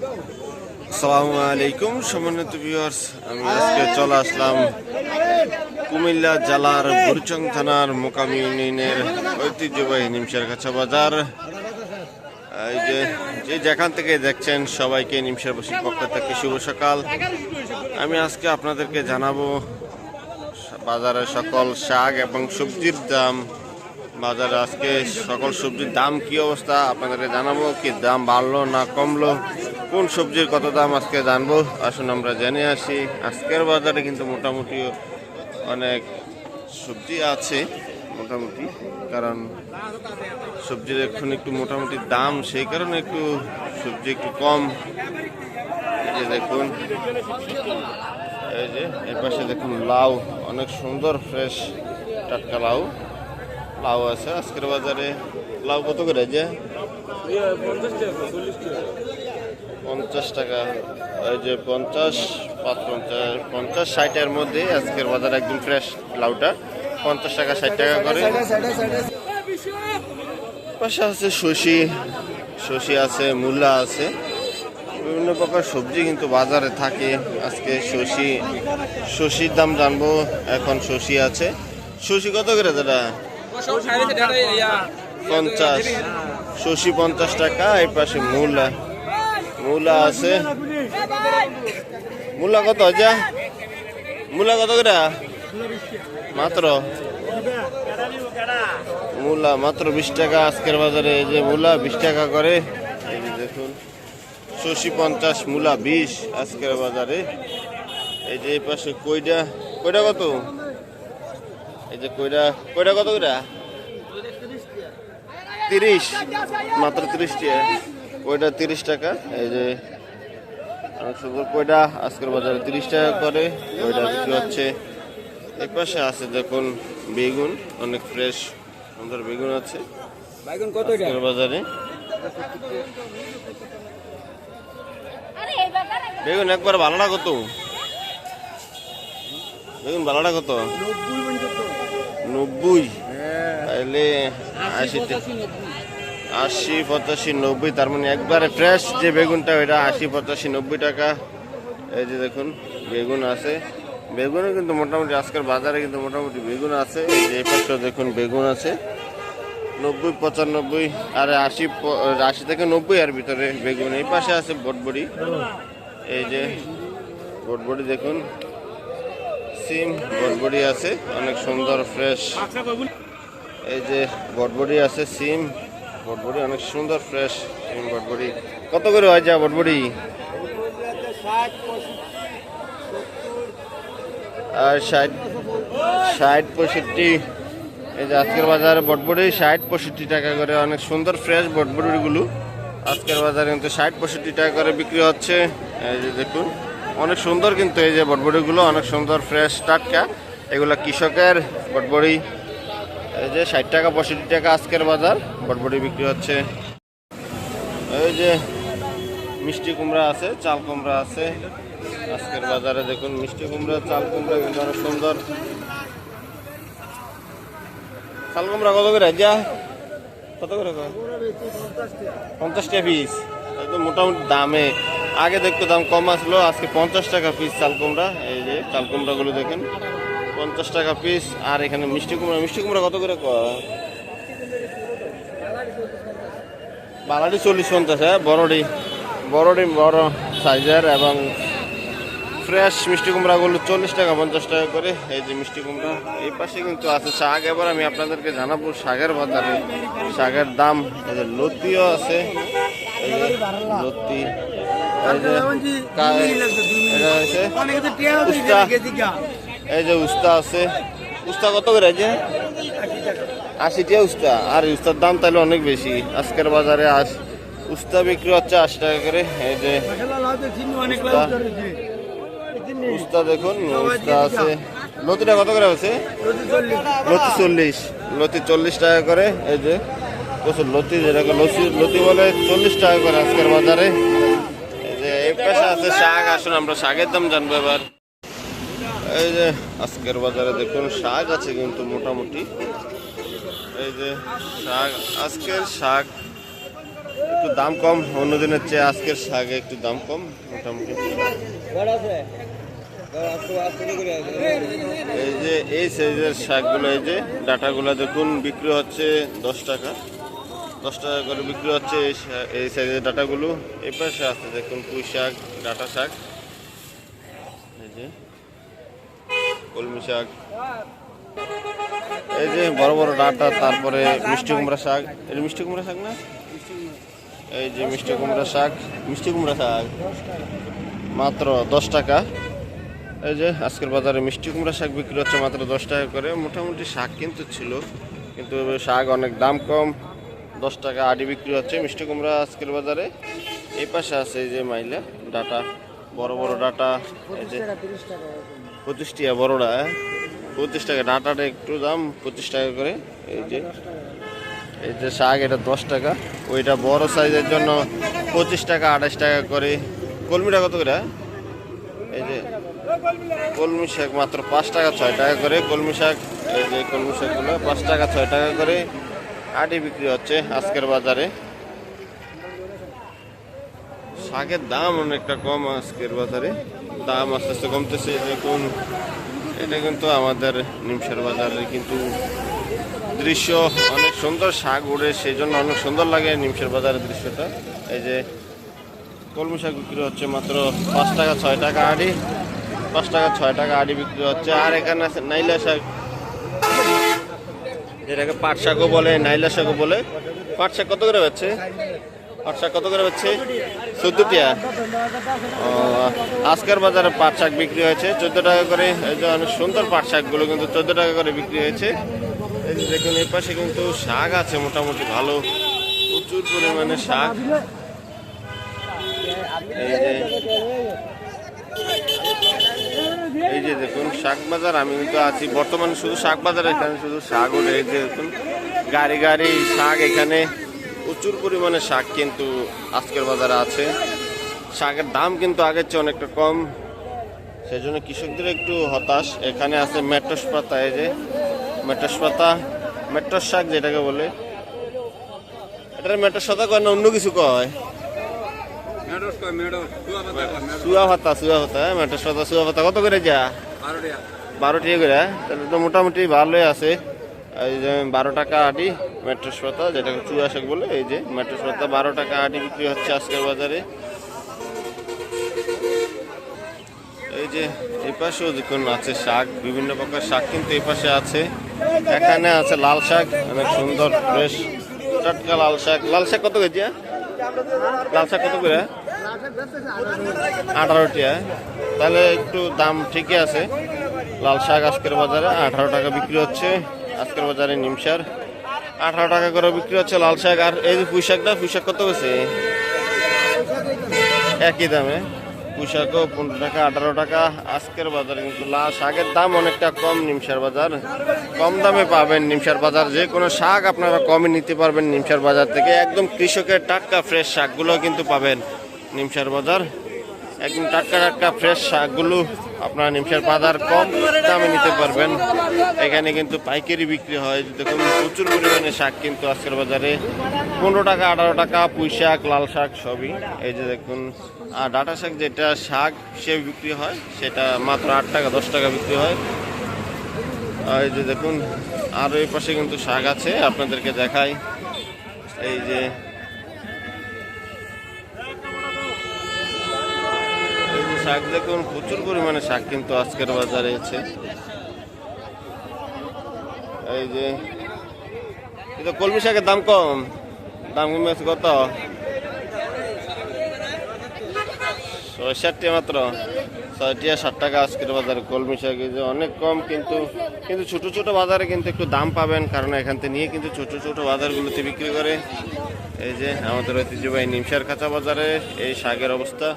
আসসালামু আলাইকুম, সম্মানিত ভিউয়ার্স আমি আজকে চলে আসলাম কুমিল্লা জেলার বুরচং থানার মোকামি ইউনিয়নের ঐতিহ্যবাহী নিমসার কাছা বাজার। এই যে যে যেখান থেকে দেখছেন সবাইকে নিমসার বসির পক্ষ থেকে শুভ সকাল। আমি আজকে আপনাদেরকে জানাব বাজারের সকল শাক এবং সবজির দাম। বাজারে আজকে সকল সবজির দাম কি অবস্থা আপনাদেরকে জানাব, কি দাম বাড়লো না কমলো? কোন সবজির কত দাম আজকে জানব? আসুন আমরা জেনে আসি। আজকের বাজারে কিন্তু মোটামুটি অনেক সবজি আছে, মোটামুটি, কারণ সবজির এখন একটু মোটামুটি দাম, সেই কারণে একটু সবজি একটু কম। এই যে দেখুন, এই যে এর পাশে দেখুন লাউ, অনেক সুন্দর, ফ্রেশ টাটকা লাউ। লাউ আছে আজকের বাজারে। লাউ কত করে যে? এই যে পঞ্চাশ পাঁচ পঞ্চাশ পঞ্চাশ ষাটের মধ্যে আজকের বাজার একদম ফ্রেশ লাউটা। পঞ্চাশ টাকা ষাট টাকা করে। পাশে আছে শশি শশি আছে মূলা আছে। বিভিন্ন প্রকার সবজি কিন্তু বাজারে থাকে। আজকে শশি শশির দাম জানব এখন শশি আছে। শশি কত করে দাদা? পঞ্চাশ। শশি পঞ্চাশ টাকা এই পাশে মূলা। মূলা আছে। মূলা কত যা মূলা কত করে? মাত্র? মূলা মাত্র বিশ টাকা। আজকের বাজারে এই যে মূলা, বিশ টাকা করে। দেখুন, শশি পঞ্চাশ, মূলা বিশ আজকের বাজারে। এই যে এই পাশে কইডা। কইডা কত? এই যে কইডা। কইডা কত করে? তিরিশ। মাত্র তিরিশ টাকা। কইটা তিরিশ টাকা। এই যে অনেক সুন্দর কইটা আজকের বাজারে তিরিশ টাকা করে। কইটা বিক্রি হচ্ছে? এই পাশে আছে দেখুন বেগুন অনেক ফ্রেশ সুন্দর বেগুন আছে। কত আজকের বাজারে। বেগুন একবার ভালোটা কত বেগুন ভালোটা কত? নব্বই। তাহলে আশি টা- আশি পঁচাশি নব্বই, তার মানে একবারে ফ্রেশ যে বেগুনটা, ওইটা আশি পঁচাশি নব্বই টাকা। এই যে দেখুন, বেগুন আছে। বেগুনও কিন্তু মোটামুটি আজকের বাজারে কিন্তু মোটামুটি বেগুন আছে। এই পাশটাও দেখুন বেগুন আছে। নব্বই, পঁচানব্বই, আর আশি আশি থেকে নব্বই আর ভিতরে বেগুন। এই পাশে আছে বটবড়ি। এই যে বটবড়ি দেখুন, সিম বটবড়ি আছে, অনেক সুন্দর ফ্রেশ এই যে বটবড়ি আছে, সিম। বটবড়ি, অনেক সুন্দর ফ্রেশ বটবড়ি। কত করে হয় যা বটবড়ি? আর ষাট ষাট পঁয়ষট্টি। এই যে আজকের বাজারে বটবড়ি, ষাট পঁয়ষট্টি টাকা করে, অনেক সুন্দর ফ্রেশ বটবড়িগুলো। আজকের বাজারে কিন্তু ষাট পঁয়ষট্টি টাকা করে বিক্রি হচ্ছে। এই যে দেখুন, অনেক সুন্দর কিন্তু এই যে বটবড়িগুলো, অনেক সুন্দর ফ্রেশ টাটকা। এগুলো কৃষকের বটবড়ি। এই যে ষাট টাকা, পঁয়ষট্টি টাকা আজকের বাজার। বটবটি বিক্রি হচ্ছে। এই যে মিষ্টি কুমড়া আছে, চাল কুমড়া আছে। আজকের বাজারে দেখুন, মিষ্টি কুমড়া, চাল কুমড়া কিন্তু অনেক সুন্দর। চাল কুমড়া কত করে? যা, কত করে? পঞ্চাশ টাকা পিস একদম মোটামুটি দামে। আগে দেখতো দাম কম আসলো, আজকে পঞ্চাশ টাকা পিস চাল কুমড়া। এই যে চাল কুমড়াগুলো দেখেন। পঞ্চাশ টাকা পিস আর এখানে মিষ্টি কুমড়া মিষ্টি কুমড়া কত করে? বালাডি চল্লিশ পঞ্চাশ হ্যাঁ বড়ডি বড়ডি বড় সাইজের এবং ফ্রেশ মিষ্টি কুমড়াগুলো চল্লিশ টাকা পঞ্চাশ টাকা করে। এই যে মিষ্টি কুমড়া এই পাশে কিন্তু আছে শাক। এবার আমি আপনাদেরকে জানাব শাকের বাজারে শাকের দাম। এই যে লতিও আছে লতি এই যে এই যে উস্তা আছে। উস্তা কত করে যে? আশি টাকা উস্তা। আর উস্তার দাম তাহলে অনেক বেশি। আজকের বাজারে আস উস্তা বিক্রি হচ্ছে আশি টাকা করে। এই যে উস্তা। দেখুন, উস্তা আছে। লতিটা কত করে আছে? লতি চল্লিশ। লতি চল্লিশ টাকা করে। এই যে, প্রচুর লতি, যেটাকে লতি লতি বলে চল্লিশ টাকা করে আজকের বাজারে। এই যে, এই পাশে আছে শাক। আসুন, আমরা শাকের দাম জানব এবার। এই যে আজকের বাজারে দেখুন, শাক আছে কিন্তু মোটামুটি। এই যে শাক, আজকের শাক একটু দাম কম অন্য দিনের চেয়ে আজকের শাকে একটু দাম কম, মোটামুটি। এই যে এই সাইজের শাকগুলো, এই যে ডাটাগুলো দেখুন, বিক্রি হচ্ছে দশ টাকা। দশ টাকা করে বিক্রি হচ্ছে এই সাইজের ডাটাগুলো। এই পাশে আছে দেখুন, পুঁই শাক, ডাটা শাক। এই যে কলমি শাক। এই যে বড় বড় ডাটা, তারপরে মিষ্টি কুমড়া শাক। এটা মিষ্টি কুমড়া শাক না? এই যে মিষ্টি কুমড়া শাক। মিষ্টি কুমড়া শাক। মাত্র দশ টাকা। এই যে আজকের বাজারে মিষ্টি কুমড়া শাক বিক্রি হচ্ছে মাত্র দশ টাকা করে। মোটামুটি শাক কিন্তু ছিল, কিন্তু শাক অনেক দাম কম। দশ টাকা আডি বিক্রি হচ্ছে মিষ্টি কুমড়া আজকের বাজারে। এই পাশে আছে এই যে মাইলা ডাটা, বড় বড় ডাটা। এই যে পঁচিশ টাকা বড়টা হ্যাঁ? পঁচিশ টাকা ডাটাটা একটু দাম, পঁচিশ টাকা করে। এই যে এই যে শাক, এটা দশ টাকা। ওইটা বড় সাইজের জন্য পঁচিশ টাকা, আঠাশ টাকা করে। কলমিটা কত করে হ্যাঁ? এই যে, কলমি শাক মাত্র পাঁচ টাকা, ছয় টাকা করে। কলমি শাক, এই যে কলমি শাকগুলো পাঁচ টাকা, ছয় টাকা করে। আটি বিক্রি হচ্ছে আজকের বাজারে। শাকের দাম অনেকটা কম আজকের বাজারে। দাম আস্তে আস্তে কমতেছে। দেখুন এটা কিন্তু আমাদের নিমসার বাজারে কিন্তু দৃশ্য অনেক সুন্দর, শাক উড়ে সেই জন্য অনেক সুন্দর লাগে নিমসার বাজারের দৃশ্যটা। এই যে কলমি শাক বিক্রি হচ্ছে মাত্র পাঁচ টাকা, ছয় টাকা আড়ি, পাঁচ টাকা, ছয় টাকা আড়ি বিক্রি হচ্ছে। আর এখানে আছে নাইলা শাক। যেটাকে পাট শাকও বলে, নাইলা শাকও বলে। পাট শাক কত করে পাচ্ছে পাট কত করে পাচ্ছে চোদ্দ টিয়া। আজকের বাজারে পাট শাক বিক্রি হয়েছে। চোদ্দ টাকা করে অনেক সুন্দর পাট শাকগুলো কিন্তু চোদ্দ টাকা করে বিক্রি হয়েছে। দেখুন, এই পাশে কিন্তু শাক আছে, মোটামুটি ভালো। প্রচুর পরিমাণে শাক। এই যে এই যে দেখুন, শাক বাজার, আমি কিন্তু আছি। বর্তমানে শুধু শাক বাজার, এখানে শুধু শাক যে দেখুন, গাড়ি গাড়ি শাক এখানে প্রচুর পরিমাণে শাক কিন্তু আজকের বাজারে আছে। শাকের দাম কিন্তু আগের চেয়ে অনেকটা কম। সেই জন্য কৃষকদের একটু হতাশ। এখানে আছে মেট্রোস পাতা এই যে মেট্রোস পাতা। মেট্রোস শাক যেটাকে বলে। এটা মেট্রোস পাতা কয় না অন্য কিছু কয়? মেডোস পাতা সুয়া ভাতা সুয়া ভাতা হ্যাঁ মেট্রোস পাতা সুয়া ভাতা কত করে যা? বারো টাকা করে? তাহলে তো মোটামুটি ভালোই আছে। এই যে বারো টাকা আটি মেট্রোস পাতা যেটাকে চুয়া শাক বলে, এই যে মেট্রোস পাতা বারো টাকা আটি বিক্রি হচ্ছে আজকের বাজারে। এই যে এই পাশেও দেখুন আছে শাক, বিভিন্ন প্রকার শাক কিন্তু এই পাশে আছে। এখানে আছে লাল শাক, অনেক সুন্দর, ফ্রেশ, টাটকা লাল শাক। লাল শাক কত কেজি হ্যাঁ? লাল শাক কত করে? আঠারো টিয়া তাহলে একটু দাম ঠিকই আছে। লাল শাক আজকের বাজারে আঠারো টাকা বিক্রি হচ্ছে। আজকের বাজারে নিমসার আঠারো টাকা করে বিক্রি হচ্ছে লাল শাক। আর এই যে পুঁই শাকটা, পুঁই শাক কত গেছে একই দামে। পুঁই শাকও পনেরো টাকা, আঠারো টাকা। আজকের বাজারে কিন্তু লাল শাকের দাম অনেকটা কম নিমসার বাজার। কম দামে পাবেন নিমসার বাজার। যে কোনো শাক আপনারা কমে নিতে পারবেন নিমসার বাজার থেকে। একদম কৃষকের টাটকা ফ্রেশ শাকগুলো কিন্তু পাবেন নিমসার বাজার। একদম টাটকা টাটকা ফ্রেশ শাকগুলো আপনারা নিমসার বাজার কম দামে নিতে পারবেন। এখানে কিন্তু পাইকারি বিক্রি হয়। দেখুন, প্রচুর পরিমাণে শাক কিন্তু আজকের বাজারে। পনেরো টাকা, আঠারো টাকা, পুঁই শাক, লাল শাক সবই। এই যে দেখুন, আর ডাটা শাক যেটা শাক হিসেবে বিক্রি হয়, সেটা মাত্র আট টাকা, দশ টাকা বিক্রি হয়। এই যে দেখুন, আর এই পাশে কিন্তু শাক আছে, আপনাদেরকে দেখাই। এই যে এই যে শাক দেখুন, প্রচুর পরিমাণে শাক কিন্তু আজকের বাজারে আছে। এই যে এটা কলমি শাকের দাম কম। দাম কমে আছে কত? ছয় ষাট টাকা মাত্র ছয়টিয়া ষাট টাকা আজকের বাজারে কলমি শাক। যে অনেক কম কিন্তু কিন্তু ছোট ছোট বাজারে কিন্তু একটু দাম পাবেন, কারণ এখান থেকে নিয়ে কিন্তু ছোট ছোট বাজারগুলোতে বিক্রি করে। এই যে আমাদের ঐতিহ্যবাহী নিমসার কাঁচা বাজারে এই শাকের অবস্থা।